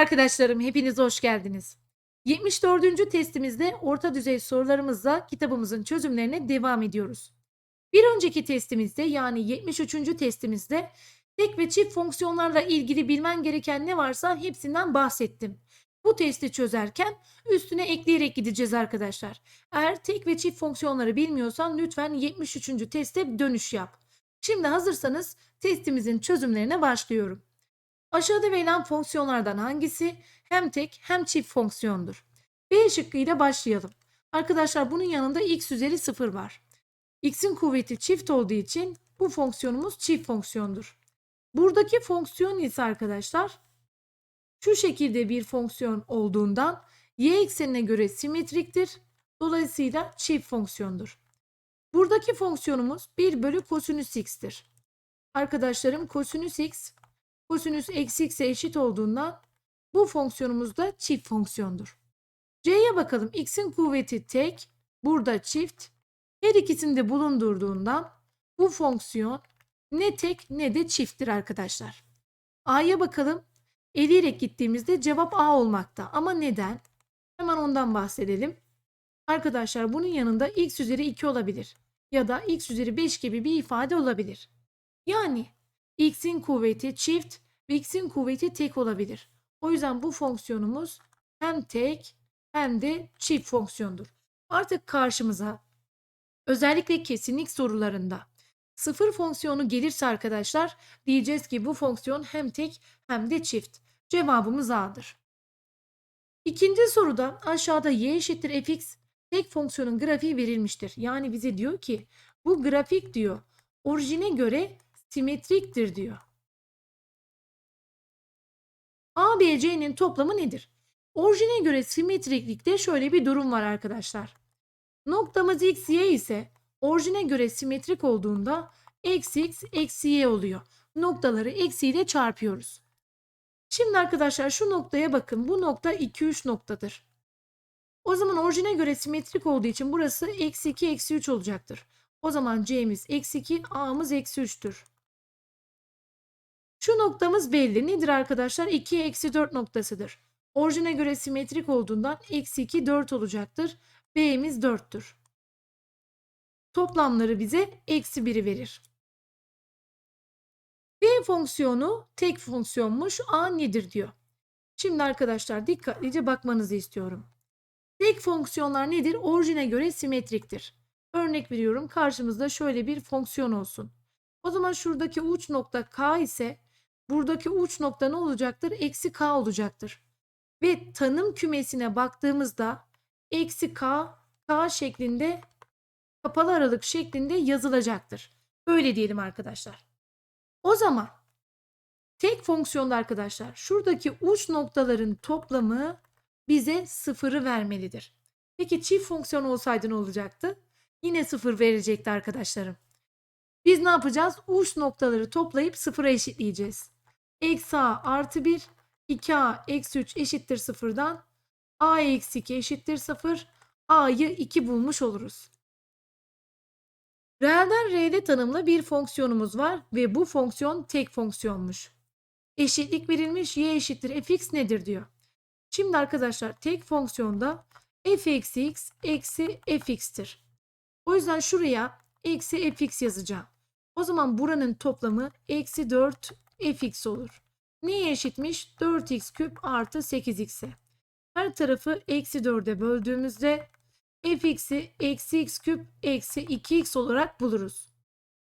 arkadaşlarım, hepiniz hoş geldiniz. 74. testimizde orta düzey sorularımızla kitabımızın çözümlerine devam ediyoruz. Bir önceki testimizde yani 73. testimizde tek ve çift fonksiyonlarla ilgili bilmen gereken ne varsa hepsinden bahsettim. Bu testi çözerken üstüne ekleyerek gideceğiz arkadaşlar. Eğer tek ve çift fonksiyonları bilmiyorsan lütfen 73. teste dönüş yap. Şimdi hazırsanız testimizin çözümlerine başlıyorum. Aşağıda verilen fonksiyonlardan hangisi hem tek hem çift fonksiyondur? B şıkkıyla başlayalım. Arkadaşlar bunun yanında x üzeri 0 var. x'in kuvveti çift olduğu için bu fonksiyonumuz çift fonksiyondur. Buradaki fonksiyon ise arkadaşlar şu şekilde bir fonksiyon olduğundan y eksenine göre simetriktir. Dolayısıyla çift fonksiyondur. Buradaki fonksiyonumuz 1 bölü kosinüs x'tir. Arkadaşlarım kosinüs x kosinüs eksi x'e eşit olduğundan bu fonksiyonumuz da çift fonksiyondur. C'ye bakalım. X'in kuvveti tek, burada çift. Her ikisini de bulundurduğundan bu fonksiyon ne tek ne de çifttir arkadaşlar. A'ya bakalım. Eleyerek gittiğimizde cevap A olmakta. Ama neden? Hemen ondan bahsedelim. Arkadaşlar bunun yanında x üzeri 2 olabilir. Ya da x üzeri 5 gibi bir ifade olabilir. Yani x'in kuvveti çift ve x'in kuvveti tek olabilir. O yüzden bu fonksiyonumuz hem tek hem de çift fonksiyondur. Artık karşımıza özellikle kesinlik sorularında sıfır fonksiyonu gelirse arkadaşlar diyeceğiz ki bu fonksiyon hem tek hem de çift. Cevabımız A'dır. İkinci soruda aşağıda y eşittir fx tek fonksiyonun grafiği verilmiştir. Yani bize diyor ki bu grafik diyor orijine göre simetriktir diyor. A, B, C'nin toplamı nedir? Orijine göre simetriklikte şöyle bir durum var arkadaşlar. Noktamız x, y ise orijine göre simetrik olduğunda eksi x, eksi y oluyor. Noktaları eksiyle çarpıyoruz. Şimdi arkadaşlar şu noktaya bakın. Bu nokta 2, 3 noktadır. O zaman orijine göre simetrik olduğu için burası eksi 2, eksi 3 olacaktır. O zaman c'miz eksi 2, a'mız eksi 3'tür. Şu noktamız belli. Nedir arkadaşlar? 2 eksi 4 noktasıdır. Orijine göre simetrik olduğundan eksi 2 4 olacaktır. B'miz 4'tür. Toplamları bize eksi 1'i verir. B fonksiyonu tek fonksiyonmuş. A nedir diyor. Şimdi arkadaşlar dikkatlice bakmanızı istiyorum. Tek fonksiyonlar nedir? Orijine göre simetriktir. Örnek veriyorum karşımızda şöyle bir fonksiyon olsun. O zaman şuradaki uç nokta k ise buradaki uç nokta ne olacaktır? Eksi k olacaktır. Ve tanım kümesine baktığımızda eksi k, k şeklinde kapalı aralık şeklinde yazılacaktır. Öyle diyelim arkadaşlar. O zaman tek fonksiyonda arkadaşlar şuradaki uç noktaların toplamı bize sıfırı vermelidir. Peki çift fonksiyon olsaydı ne olacaktı? Yine sıfır verecekti arkadaşlarım. Biz ne yapacağız? Uç noktaları toplayıp sıfıra eşitleyeceğiz. Eksi a artı 1, 2a eksi 3 eşittir sıfırdan. a eksi 2 eşittir sıfır. a'yı 2 bulmuş oluruz. Reelden R'de tanımlı bir fonksiyonumuz var ve bu fonksiyon tek fonksiyonmuş. Eşitlik verilmiş y eşittir fx nedir diyor. Şimdi arkadaşlar tek fonksiyonda f eksi x eksi fx'tir. O yüzden şuraya eksi fx yazacağım. O zaman buranın toplamı eksi 4 fx olur. Neye eşitmiş? 4x küp artı 8x'e. Her tarafı eksi 4'e böldüğümüzde fx'i eksi x küp eksi 2x olarak buluruz.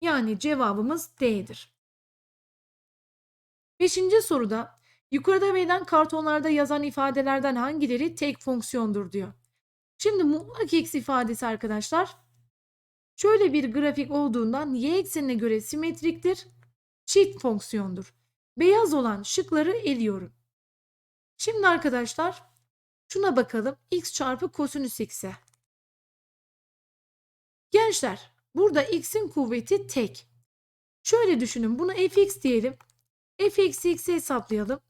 Yani cevabımız D'dir. Beşinci soruda yukarıda verilen kartonlarda yazan ifadelerden hangileri tek fonksiyondur diyor. Şimdi mutlak x ifadesi arkadaşlar şöyle bir grafik olduğundan y eksenine göre simetriktir, çift fonksiyondur. Beyaz olan şıkları eliyorum. Şimdi arkadaşlar şuna bakalım x çarpı kosinüs x'e. Gençler burada x'in kuvveti tek. Şöyle düşünün bunu fx diyelim. f eksi x'i hesaplayalım.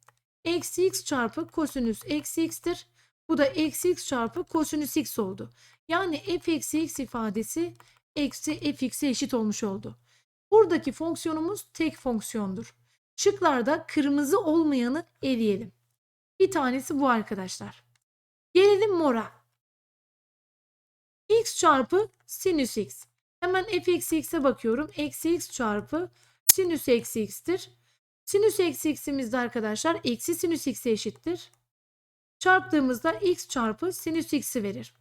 Eksi x çarpı kosinüs eksi x'tir. Bu da eksi x çarpı kosinüs x oldu. Yani f eksi x ifadesi eksi fx'e eşit olmuş oldu. Buradaki fonksiyonumuz tek fonksiyondur. Şıklarda kırmızı olmayanı eleyelim. Bir tanesi bu arkadaşlar. Gelelim mora. x çarpı sinüs x. Hemen f eksi x'e bakıyorum. Eksi x çarpı sinüs eksi x'tir. Sinüs eksi x'imiz de arkadaşlar eksi sinüs x'e eşittir. Çarptığımızda x çarpı sinüs x'i verir.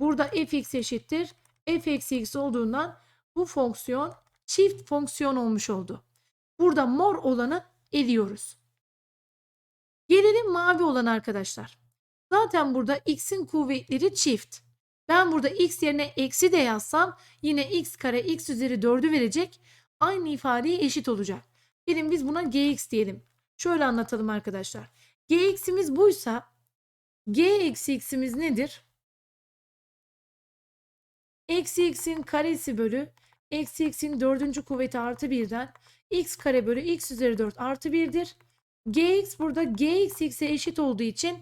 Burada fx eşittir. f eksi x olduğundan bu fonksiyon çift fonksiyon olmuş oldu. Burada mor olanı eliyoruz. Gelelim mavi olan arkadaşlar. Zaten burada x'in kuvvetleri çift. Ben burada x yerine eksi de yazsam yine x kare x üzeri 4'ü verecek. Aynı ifadeye eşit olacak. Gelin biz buna gx diyelim. Şöyle anlatalım arkadaşlar. gx'imiz buysa g eksi x'imiz nedir? Eksi x'in karesi bölü eksi x'in dördüncü kuvveti artı 1'den x kare bölü x üzeri 4 artı 1'dir. gx burada gx x'e eşit olduğu için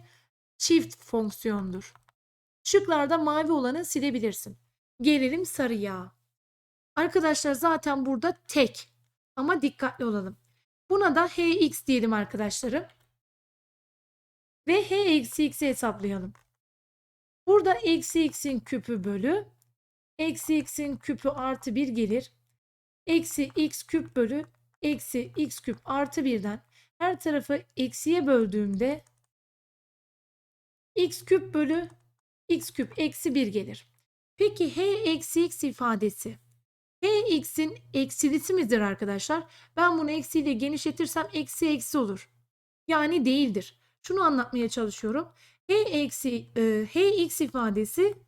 çift fonksiyondur. Şıklarda mavi olanı silebilirsin. Gelelim sarıya. Arkadaşlar zaten burada tek ama dikkatli olalım. Buna da hx diyelim arkadaşlarım. Ve h eksi x'i hesaplayalım. Burada eksi x'in küpü bölü eksi x'in küpü artı 1 gelir. Eksi x küp bölü eksi x küp artı 1'den her tarafı eksiye böldüğümde x küp bölü x küp eksi 1 gelir. Peki h eksi x ifadesi h x'in eksilisi midir arkadaşlar? Ben bunu eksiyle genişletirsem eksi eksi olur. Yani değildir. Şunu anlatmaya çalışıyorum. h eksi e, h x ifadesi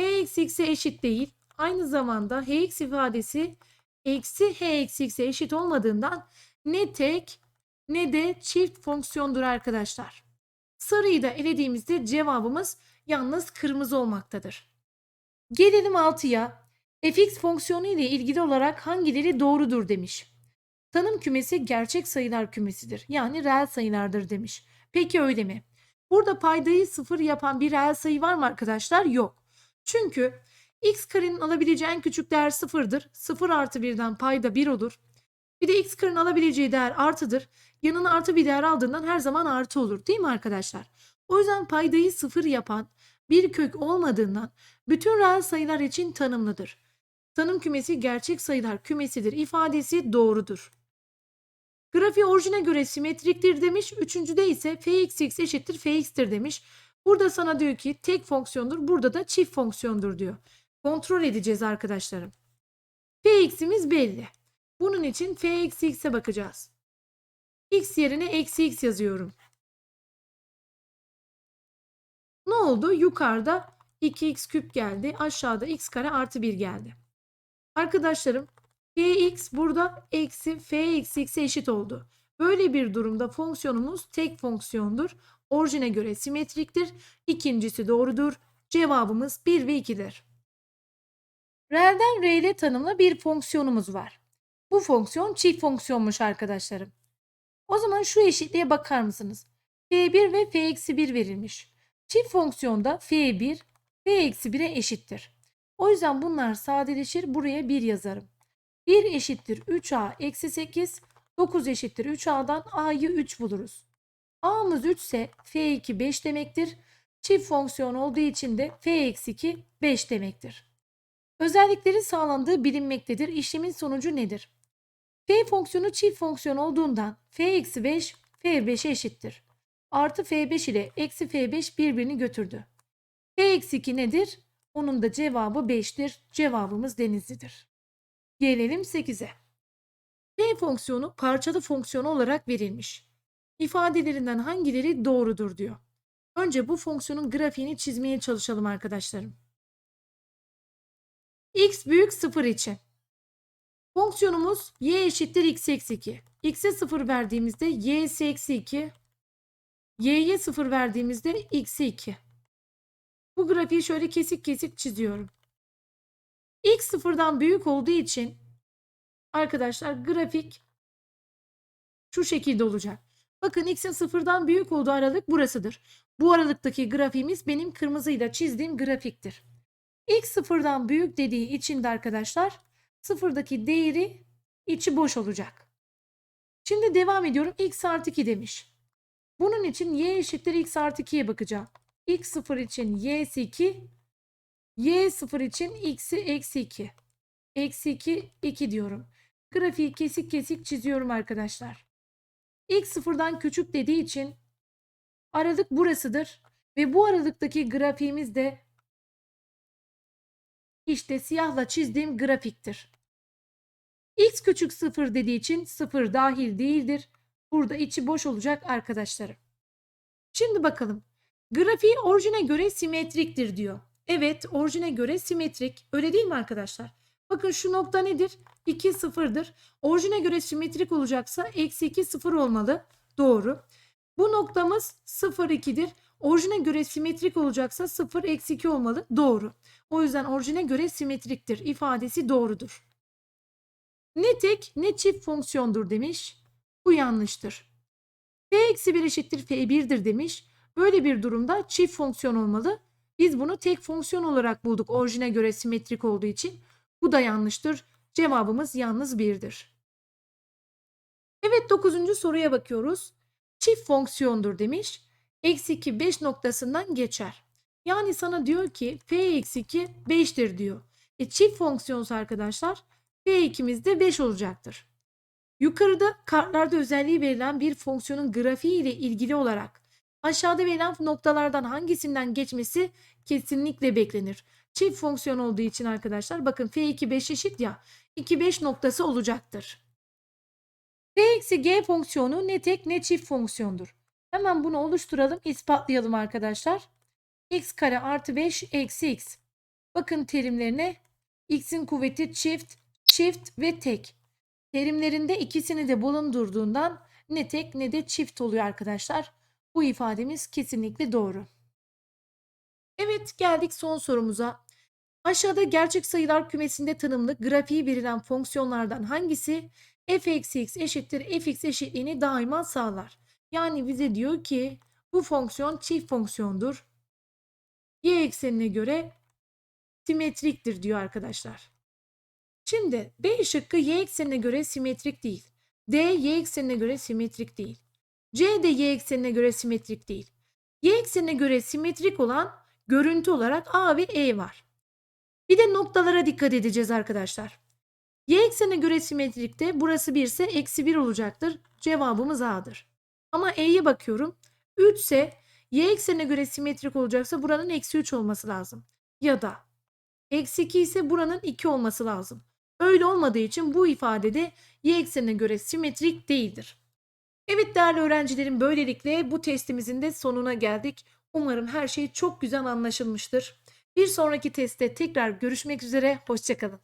h x'e eşit değil. Aynı zamanda h x ifadesi eksi h x'e eşit olmadığından ne tek ne de çift fonksiyondur arkadaşlar. Sarıyı da elediğimizde cevabımız yalnız kırmızı olmaktadır. Gelelim 6'ya. fx fonksiyonu ile ilgili olarak hangileri doğrudur demiş. Tanım kümesi gerçek sayılar kümesidir. Yani reel sayılardır demiş. Peki öyle mi? Burada paydayı sıfır yapan bir reel sayı var mı arkadaşlar? Yok. Çünkü x karenin alabileceği en küçük değer sıfırdır. 0 artı 1'den payda 1 olur. Bir de x karenin alabileceği değer artıdır. Yanına artı bir değer aldığından her zaman artı olur değil mi arkadaşlar? O yüzden paydayı sıfır yapan bir kök olmadığından bütün reel sayılar için tanımlıdır. Tanım kümesi gerçek sayılar kümesidir ifadesi doğrudur. Grafiği orijine göre simetriktir demiş. Üçüncüde ise fxx eşittir fx'tir demiş. Burada sana diyor ki tek fonksiyondur. Burada da çift fonksiyondur diyor. Kontrol edeceğiz arkadaşlarım. fx'imiz belli. Bunun için f eksi x'e bakacağız. x yerine eksi x yazıyorum. Ne oldu? Yukarıda 2x küp geldi. Aşağıda x kare artı 1 geldi. Arkadaşlarım fx burada eksi f eksi x'e eşit oldu. Böyle bir durumda fonksiyonumuz tek fonksiyondur. Orijine göre simetriktir. İkincisi doğrudur. Cevabımız 1 ve 2'dir. R'den R'yle tanımlı bir fonksiyonumuz var. Bu fonksiyon çift fonksiyonmuş arkadaşlarım. O zaman şu eşitliğe bakar mısınız? f1 ve f-1 verilmiş. Çift fonksiyonda f1 f-1'e eşittir. O yüzden bunlar sadeleşir. Buraya 1 yazarım. 1 eşittir 3a eksi 8. 9 eşittir 3a'dan a'yı 3 buluruz. A'mız 3 ise f2 5 demektir. Çift fonksiyon olduğu için de f-2 5 demektir. Özelliklerin sağlandığı bilinmektedir. İşlemin sonucu nedir? f fonksiyonu çift fonksiyon olduğundan f-5 f5'e eşittir. Artı f5 ile eksi f5 birbirini götürdü. f-2 nedir? Onun da cevabı 5'tir. Cevabımız denizlidir. Gelelim 8'e. f fonksiyonu parçalı fonksiyon olarak verilmiş. İfadelerinden hangileri doğrudur diyor. Önce bu fonksiyonun grafiğini çizmeye çalışalım arkadaşlarım. x büyük 0 için. Fonksiyonumuz y eşittir x eksi 2. x'e 0 verdiğimizde y eksi 2. y'ye 0 verdiğimizde x'e 2. Bu grafiği şöyle kesik kesik çiziyorum. x sıfırdan büyük olduğu için arkadaşlar grafik şu şekilde olacak. Bakın x'in sıfırdan büyük olduğu aralık burasıdır. Bu aralıktaki grafiğimiz benim kırmızıyla çizdiğim grafiktir. x sıfırdan büyük dediği için de arkadaşlar sıfırdaki değeri içi boş olacak. Şimdi devam ediyorum. x artı 2 demiş. Bunun için y eşittir x artı 2'ye bakacağım. x 0 için y'si 2, y 0 için x'i eksi 2. Eksi 2, 2 diyorum. Grafiği kesik kesik çiziyorum arkadaşlar. X sıfırdan küçük dediği için aralık burasıdır. Ve bu aralıktaki grafiğimiz de işte siyahla çizdiğim grafiktir. X küçük sıfır dediği için sıfır dahil değildir. Burada içi boş olacak arkadaşlarım. Şimdi bakalım. Grafiği orijine göre simetriktir diyor. Evet orijine göre simetrik. Öyle değil mi arkadaşlar? Bakın şu nokta nedir? 2 sıfırdır. Orijine göre simetrik olacaksa eksi 2 sıfır olmalı. Doğru. Bu noktamız 0 2'dir. Orijine göre simetrik olacaksa 0 eksi 2 olmalı. Doğru. O yüzden orijine göre simetriktir. ifadesi doğrudur. Ne tek ne çift fonksiyondur demiş. Bu yanlıştır. f eksi 1 eşittir f1'dir demiş. Böyle bir durumda çift fonksiyon olmalı. Biz bunu tek fonksiyon olarak bulduk orijine göre simetrik olduğu için. Bu da yanlıştır. Cevabımız yalnız 1'dir. Evet 9. soruya bakıyoruz. Çift fonksiyondur demiş. Eksi 2 5 noktasından geçer. Yani sana diyor ki f eksi 2 5'tir diyor. E çift fonksiyonsa arkadaşlar f2'miz de 5 olacaktır. Yukarıda kartlarda özelliği verilen bir fonksiyonun grafiği ile ilgili olarak aşağıda verilen noktalardan hangisinden geçmesi kesinlikle beklenir. Çift fonksiyon olduğu için arkadaşlar bakın f2 5 eşit ya 2 5 noktası olacaktır. f eksi g fonksiyonu ne tek ne çift fonksiyondur. Hemen bunu oluşturalım ispatlayalım arkadaşlar. x kare artı 5 eksi x. Bakın terimlerine x'in kuvveti çift, çift ve tek. Terimlerinde ikisini de bulundurduğundan ne tek ne de çift oluyor arkadaşlar. Bu ifademiz kesinlikle doğru. Evet geldik son sorumuza. Aşağıda gerçek sayılar kümesinde tanımlı grafiği verilen fonksiyonlardan hangisi f eşittir fx eşitliğini daima sağlar? Yani bize diyor ki bu fonksiyon çift fonksiyondur. Y eksenine göre simetriktir diyor arkadaşlar. Şimdi B şıkkı y eksenine göre simetrik değil. D y eksenine göre simetrik değil. C de y eksenine göre simetrik değil. Y eksenine göre simetrik olan görüntü olarak A ve E var. Bir de noktalara dikkat edeceğiz arkadaşlar. Y eksenine göre simetrikte burası 1 ise eksi 1 olacaktır. Cevabımız A'dır. Ama E'ye bakıyorum. 3 ise y eksenine göre simetrik olacaksa buranın eksi 3 olması lazım. Ya da eksi 2 ise buranın 2 olması lazım. Öyle olmadığı için bu ifadede y eksenine göre simetrik değildir. Evet değerli öğrencilerim böylelikle bu testimizin de sonuna geldik. Umarım her şey çok güzel anlaşılmıştır. Bir sonraki testte tekrar görüşmek üzere. Hoşçakalın.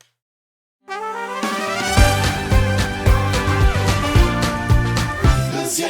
Kız